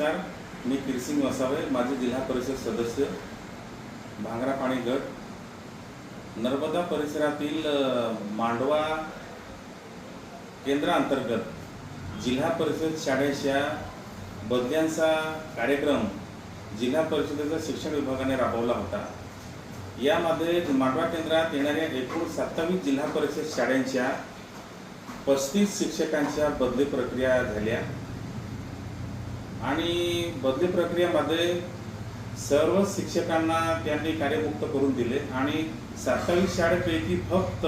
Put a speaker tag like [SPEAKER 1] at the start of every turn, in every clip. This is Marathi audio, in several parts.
[SPEAKER 1] नमस्कार. मी किरसिंग वसावे माझे जिल्हा परिषद सदस्य भांगरा पाणी गट. नर्मदा परिसरातील मांडवा केंद्राअंतर्गत जिल्हा परिषद शाळेच्या बदल्यांचा कार्यक्रम जिल्हा परिषदेच्या शिक्षण विभागाने राबवला होता. यामध्ये मांडवा केंद्रात येणाऱ्या एकूण सत्तावीस जिल्हा परिषद शाळांच्या पस्तीस शिक्षकांच्या बदली प्रक्रिया झाल्या. आणि बदली प्रक्रियेमध्ये सर्व शिक्षकांना त्यांनी कार्यमुक्त करून दिले आणि सत्तावीस शाळेपैकी फक्त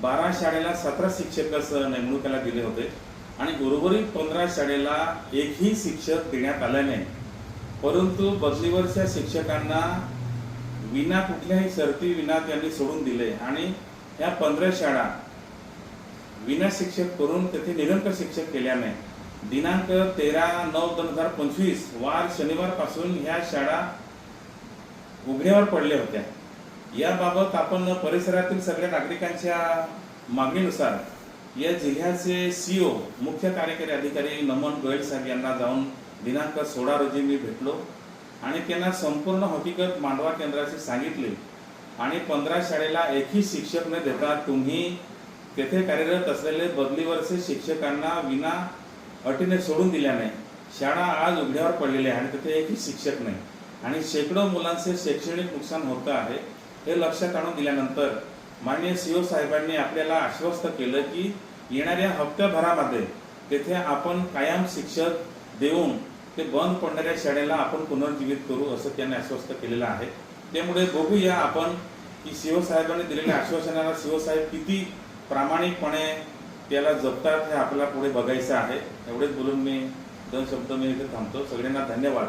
[SPEAKER 1] बारा शाळेला सतरा शिक्षकच नेमणुकीला दिले होते. आणि उर्वरित पंधरा शाळेला एकही शिक्षक देण्यात आला नाही. परंतु बदलीवरच्या शिक्षकांना विना कुठल्याही शर्ती विना त्यांनी सोडून दिले. आणि या पंधरा शाळा विना शिक्षक करून तेथे निरंतर शिक्षक केल्याने दिनांक तेरा नऊ दोन हजार पंचवीस वार शनिवारपासून ह्या शाळा उघड्यावर पडल्या होत्या. याबाबत आपण परिसरातील सगळ्या नागरिकांच्या मागणीनुसार या जिल्ह्याचे सीओ मुख्य कार्यकारी अधिकारी नमन गोयल साहेब यांना जाऊन दिनांक सोळा रोजी मी भेटलो आणि त्यांना संपूर्ण हकीकत मांडवा केंद्राशी सांगितले. आणि पंधरा शाळेला एकही शिक्षक न देता तुम्ही तेथे कार्यरत असलेले बदलीवरचे शिक्षकांना विना अटीने सोडून दिल्या नाही. शाळा आज उघड्यावर पडलेली आहे आणि तिथे एकही शिक्षक नाही. आणि शेकडो मुलांचे शैक्षणिक नुकसान होतं आहे हे लक्षात आणून दिल्यानंतर माननीय ओ साहेबांनी आपल्याला आश्वस्त केलं की येणाऱ्या हप्त्याभरामध्ये तेथे आपण कायम शिक्षक देऊन ते बंद पडणाऱ्या शाळेला आपण पुनर्जीवित करू असं त्यांनी आश्वस्त केलेलं आहे. त्यामुळे बघूया आपण की शिवसाहेबांनी साहेबांनी दिलेल्या आश्वासनाला शिवसाहेब साहेब किती प्रामाणिकपणे आपल्याला जपतात हे आपल्याला पुढे बघायचं आहे. एवढेच बोलून मी दोन शब्द मी इथे थांबतो. सगळ्यांना धन्यवाद.